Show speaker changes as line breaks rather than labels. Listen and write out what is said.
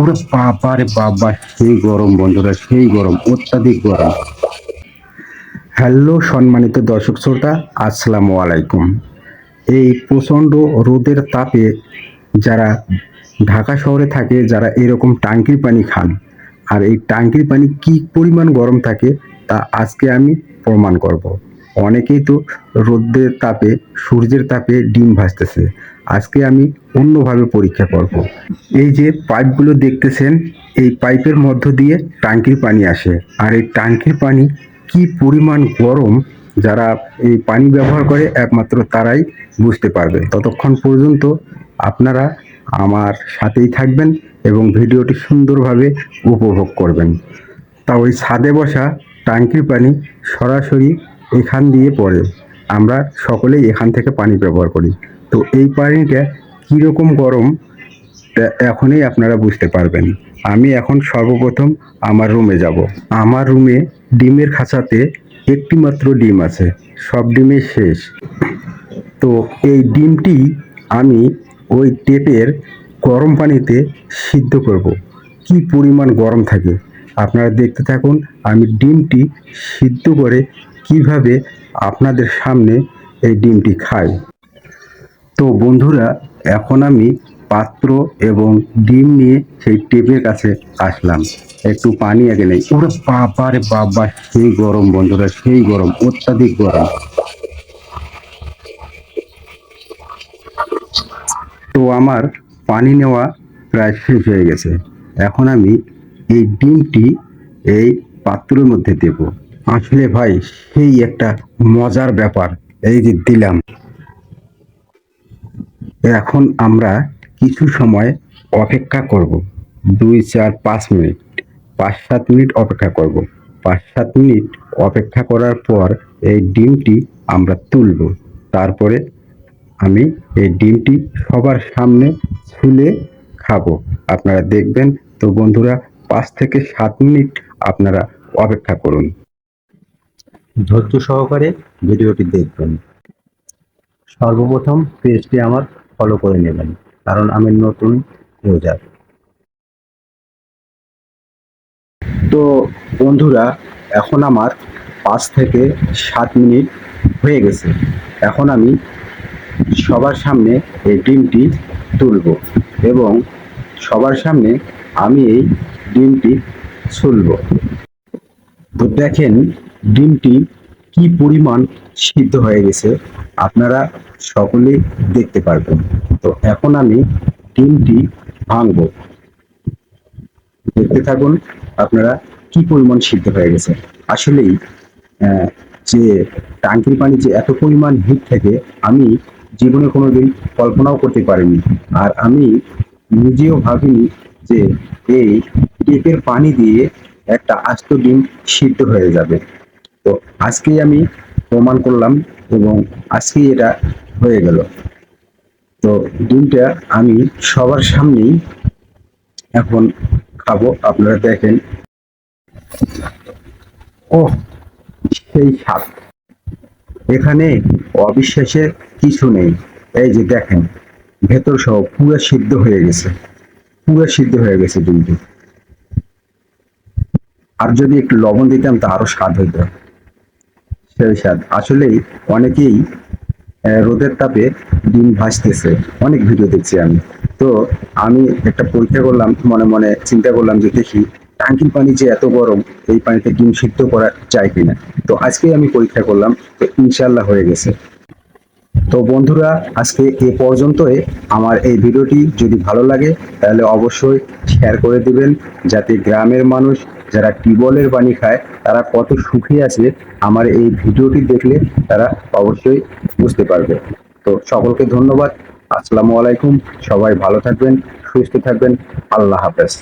ওরে বাবা রে বাবা, সেই গরম বন্ধুরা, সেই গরম, অত্যাধিক গরম। হ্যালো সম্মানিত দর্শক শ্রোতা, আসসালামু আলাইকুম। এই প্রচণ্ড রোদের তাপে যারা ঢাকা শহরে থাকে, যারা এরকম টাঙ্কির পানি খান, আর এই টাঙ্কির পানি কি পরিমাণ গরম থাকে, তা আজকে আমি প্রমাণ করব। অনেকেই তো রোদ্রের তাপে, সূর্যের তাপে ডিম ভাজতেছে। আজকে আমি অন্যভাবে পরীক্ষা করব। এই যে পাইপগুলো দেখতেছেন, এই পাইপের মধ্য দিয়ে টাঙ্কির পানি আসে। আর এই টাঙ্কির পানি কি পরিমাণ গরম, যারা এই পানি ব্যবহার করে, একমাত্র তারাই বুঝতে পারবে। ততক্ষণ পর্যন্ত আপনারা আমার সাথেই থাকবেন এবং ভিডিওটি সুন্দরভাবে উপভোগ করবেন। তা ওই ছাদে বসা টাঙ্কির পানি সরাসরি এখান দিয়ে পড়ে। আমরা সকলেই এখান থেকে পানি ব্যবহার করি। তো এই পানিটা কীরকম গরম এখনই আপনারা বুঝতে পারবেন। আমি এখন সর্বপ্রথম আমার রুমে যাব। আমার রুমে ডিমের খাঁচাতে একটি মাত্র ডিম আছে। সব ডিমই শেষ। তো এই ডিমটি আমি ওই টেপের গরম পানিতে সিদ্ধ করব। কি পরিমাণ গরম থাকে? আপনারা দেখতে থাকুন, আমি ডিমটি সিদ্ধ করে কীভাবে আপনাদের সামনে এই ডিমটি খাই তো বন্ধুরা, এখন আমি পাত্র এবং ডিম নিয়ে সেই টেপের কাছে আসলাম। একটু পানি আগে নেই। ওরে বাবা রে বাবা, সেই গরম বন্ধুরা, সেই গরম, অত্যাধিক গরম। তো আমার পানি নেওয়া প্রায় শেষ হয়ে গেছে। এখন আমি এই ডিমটি এই পাত্রের মধ্যে দেব। আসলে ভাই, সেই একটা মজার ব্যাপার। এই যে দিলাম। এখন আমরা কিছু সময় অপেক্ষা করব। দুই, চার, পাঁচ মিনিট, পাঁচ, সাত মিনিট অপেক্ষা করব। পাঁচ, সাত মিনিট অপেক্ষা করার পর এই ডিমটি আমরা তুলব। তারপরে আমি এই ডিমটি সবার সামনে ছুলে খাব। আপনারা দেখবেন, তো বন্ধুরা, পাঁচ থেকে সাত মিনিট আপনারা অপেক্ষা করুন। ধৈর্য সহকারে ভিডিওটি দেখবেন। সর্বপ্রথম পেজটি আমার ফলো করে নেবেন, কারণ আমি নতুন ইউজার তো বন্ধুরা, এখন আমার পাঁচ থেকে সাত মিনিট হয়ে গেছে। এখন আমি সবার সামনে এই ডিমটি তুলব এবং সবার সামনে আমি এই ডিমটি ছুলব। তো দেখেন ডিমটি কি পরিমাণ সিদ্ধ হয়ে গেছে আপনারা সকলেই দেখতে পারবেন। তো এখন আমি ডিমটি ভাঙবো। দেখতে থাকুন আপনারা কি পরিমাণ সিদ্ধ হয়ে গেছে। আসলেই যে টাঙ্কির পানি যে এত পরিমাণ হিট থাকে আমি জীবনে কোনোদিন কল্পনাও করতে পারিনি। আর আমি নিজেও ভাবিনি যে এই টেপের পানি দিয়ে একটা আস্ত ডিম সিদ্ধ হয়ে যাবে। তো আজকেই আমি প্রমাণ করলাম এবং আজকেই এটা হয়ে গেল। তো ডিমটা আমি সবার সামনেই এখন খাব, আপনারা দেখেন। ও সেই স্বাদ। এখানে অবিশ্বাসের কিছু নেই। এই যে দেখেন ভেতর সহ পুরো সিদ্ধ হয়ে গেছে। পুরো সিদ্ধ হয়ে গেছে ডিমটি আর যদি একটু লবণ দিতাম তা আরও স্বাদ হইতো। সেই আসলেই অনেকেই রোদের তাপে ডিম ভাসতেছে অনেক ভিডিও দেখছি আমি। তো আমি একটা পরীক্ষা করলাম, মনে মনে চিন্তা করলাম যে দেখি, টাঙ্কির পানি যে এত গরম, এই পানিতে ডিম সিদ্ধ করা যায় কিনা? তো আজকেই আমি পরীক্ষা করলাম, তো ইনশাল্লাহ হয়ে গেছে। তো বন্ধুরা, আজকে এ পর্যন্তই। আমার এই ভিডিওটি যদি ভালো লাগে, তাহলে অবশ্যই শেয়ার করে দিবেন, যাতে গ্রামের মানুষ যারা টিউবওয়েলের পানি খায়, তারা কত সুখী আছে। আমার এই ভিডিওটি দেখলে তারা অবশ্যই বুঝতে পারবে। তো সকলকে ধন্যবাদ। আসসালামু আলাইকুম। সবাই ভালো থাকবেন, সুস্থ থাকবেন। আল্লাহ হাফেজ।